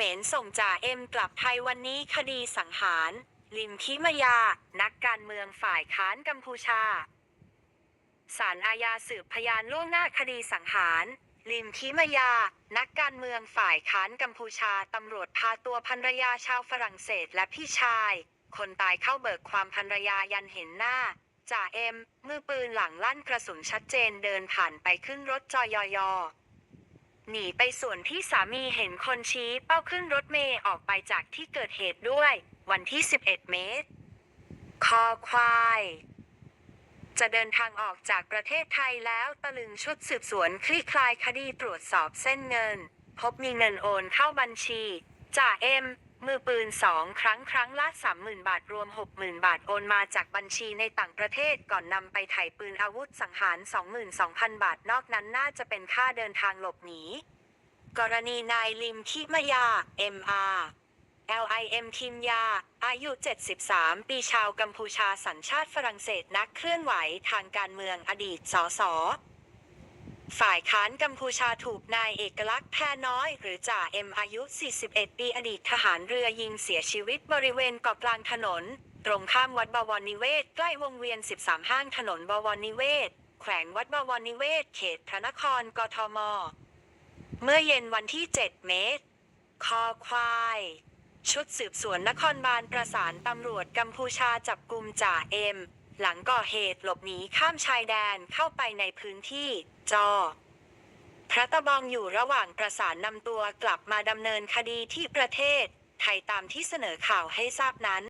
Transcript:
มรส่งจ่าเอ็มกลับไทยวันนี้คดีสังหาร ลิมทิมยา นักการเมืองฝ่ายค้านกัมพูชาศาลอาญาสืบพยานล่วงหน้าคดีสังหาร ลิมทิมยา นักการเมืองฝ่ายค้านกัมพูชาตำรวจพาตัวภรรยาชาวฝรั่งเศสและพี่ชาย คนตายเข้าเบิกความภรรยายันเห็นหน้าจ่าเอ็มมือปืนหลังลั่นกระสุนชัดเจนเดินผ่านไปขึ้นรถจอยอยอ หนีไปส่วนที่สามีเห็นคนชี้เป้าขึ้นรถเมย์ออกไปจากที่เกิดเหตุด้วย วันที่ 11 เมษคอควาย จะเดินทางออกจากประเทศไทยแล้วตะลึงชุดสืบสวนคลี่คลายคดีตรวจสอบเส้นเงิน พบมีเงินโอนเข้าบัญชีจ่าเอ็ม มือปืนสองครั้งครั้งละ 30,000 บาทรวม 60,000 บาทโอนมาจากบัญชีในต่างประเทศก่อนนำไปถ่ายปืนอาวุธสังหาร 22,000 บาทนอกนั้นน่าจะเป็นค่าเดินทางหลบหนี กรณีนายลิมทิมยา MR LIM ทิมยา อายุ 73 ปีชาวกัมพูชาสัญชาติฝรั่งเศสนักเคลื่อนไหวทางการเมืองอดีตสส ฝ่ายค้านกัมพูชาถูกนายเอกลักษณ์แพน้อย หรือจ่าเอ็มอายุ 41 ปีอดีตทหารเรือยิงเสียชีวิตบริเวณเกาะกลางถนน ตรงข้ามวัดบวรนิเวศ ใกล้วงเวียน 13 ห้างถนนบวรนิเวศ แขวงวัดบวรนิเวศ เขตพระนครกทม เมื่อเย็นวันที่ 7 เมษคอควาย ชุดสืบสวนนครบาลประสานตำรวจกัมพูชาจับกลุ่มจ่าเอ็ม หลังก่อเหตุหลบหนีข้ามชายแดนเข้าไปในพื้นที่ จอ พระตะบองอยู่ระหว่างประสานนำตัวกลับมาดำเนินคดีที่ประเทศไทยตามที่เสนอข่าวให้ทราบนั้น